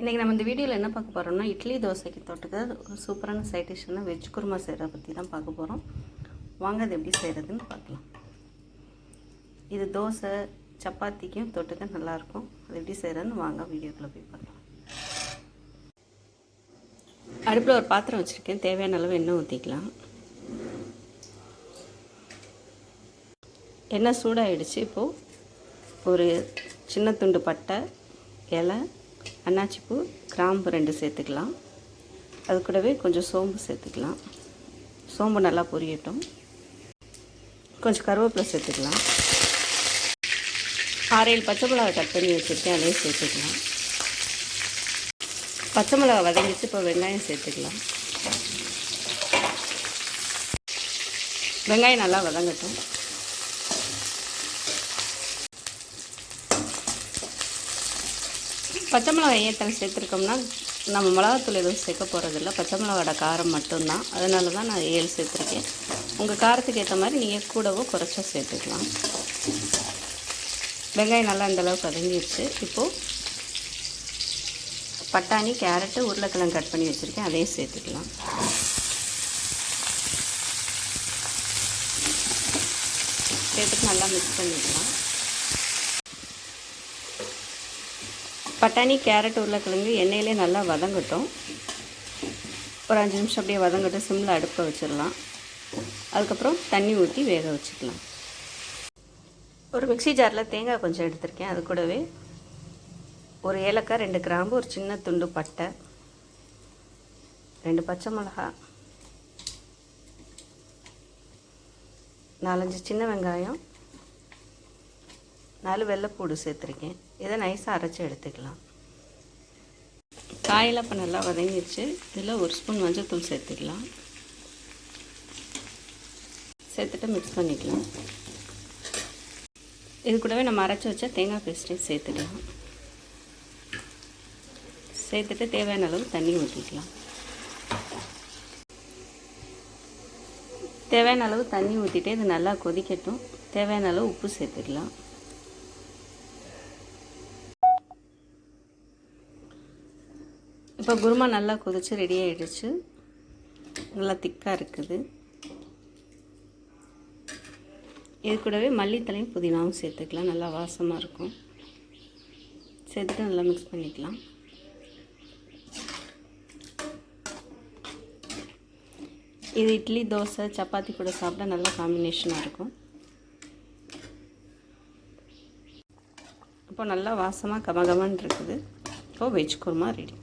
இன்றைக்கி நம்ம இந்த வீடியோவில் என்ன பார்க்க போகிறோம்னா இட்லி தோசைக்கு தொட்டுக்க ஒரு சூப்பரான சைட் டிஷ்னா வெஜ் குருமா செய்கிறத பற்றி தான் பார்க்க போகிறோம் வாங்க அது எப்படி செய்கிறதுன்னு பார்க்கலாம். இது தோசை சப்பாத்திக்கும் தொட்டுக்க நல்லாயிருக்கும் அது எப்படி செய்கிறதுன்னு வாங்க வீடியோக்குள்ளே போய் பார்க்கலாம். அடுப்பில் ஒரு பாத்திரம் வச்சுருக்கேன். தேவையான அளவு எண்ணெய் ஊற்றிக்கலாம் எண்ணெய் சூடாகிடுச்சு இப்போது ஒரு சின்ன துண்டு பட்டை இலை அன்னாச்சிப்பூ கிராம்பு ரெண்டு சேர்த்துக்கலாம். அது கூடவே கொஞ்சம் சோம்பு சேர்த்துக்கலாம். சோம்பு நல்லா பொரியட்டும். கொஞ்சம் கருவேப்பிலை சேர்த்துக்கலாம். ஆறு பச்சை மிளகா கட் பண்ணி வச்சுருக்கேன் அதையும் சேர்த்துக்கலாம். பச்சை மிளகா வதங்கிச்சு இப்போ வெங்காயம் சேர்த்துக்கலாம். வெங்காயம் நல்லா வதங்கட்டும். பச்சை மிளகாய் ஏத்தனை சேர்த்துருக்கோம்னா நம்ம மிளகாத்தூள் எதுவும் சேர்க்க போகிறதில்ல பச்சை மிளகாட காரம் மட்டும்தான். அதனால தான் நான் ஏழு சேர்த்துருக்கேன். உங்கள் காரத்துக்கு ஏற்ற மாதிரி நீங்கள் கூடவோ குறைச்சோ சேர்த்துக்கலாம். வெங்காயம் நல்லா இந்த அளவுக்கு வதங்கிடுச்சு இப்போது பட்டாணி கேரட்டு உருளைக்கிழங்கு கட் பண்ணி வச்சுருக்கேன். அதையும் சேர்த்துக்கலாம். சேர்த்துட்டு நல்லா மிக்ஸ் பண்ணிக்கலாம். பட்டாணி கேரட் உருளைக்கிழங்கு எண்ணெயிலே நல்லா வதங்கட்டும். ஒரு அஞ்சு நிமிஷம் அப்படியே வதங்கட்டும். சிம்மில் அடுப்பை வச்சிடலாம். அதுக்கப்புறம் தண்ணி ஊற்றி வேக வச்சுக்கலாம். ஒரு மிக்சி ஜாரில் தேங்காய் கொஞ்சம் எடுத்திருக்கேன். அது கூடவே ஒரு ஏலக்காய் ரெண்டு கிராம்பு ஒரு சின்ன துண்டு பட்டை ரெண்டு பச்சை மிளகா நாலஞ்சு சின்ன வெங்காயம் நாலு வெள்ளைப்பூடு சேர்த்துருக்கேன் இதை நைஸாக அரைச்சி எடுத்துக்கலாம். காயெல்லாம் இப்போ நல்லா வதங்கிடுச்சு இதில் ஒரு ஸ்பூன் மஞ்சள்தூள் சேர்த்துக்கலாம். சேர்த்துட்டு மிக்ஸ் பண்ணிக்கலாம். இது கூடவே நம்ம அரைச்சி வச்ச தேங்காய் பேஸ்ட்டையும் சேர்த்துக்கலாம். சேர்த்துட்டு தேவையான அளவு தண்ணி ஊற்றிக்கலாம் தேவையான அளவு தண்ணி ஊற்றிட்டு இது நல்லா கொதிக்கட்டும். தேவையான அளவு உப்பு சேர்த்துக்கலாம். இப்போ குருமா நல்லா கொதிச்சு ரெடி ஆகிடுச்சு நல்லா திக்காக இருக்குது. இது கூடவே மல்லித்தலையும் புதினாவும் சேர்த்துக்கலாம். நல்லா வாசமாக இருக்கும். சேர்த்துட்டு நல்லா மிக்ஸ் பண்ணிக்கலாம். இது இட்லி தோசை சப்பாத்தி கூட சாப்பிட்டா நல்ல காம்பினேஷனாக இருக்கும். இப்போ நல்லா வாசமாக கமகமான் இருக்குது. இப்போது வெஜ் குருமா ரெடி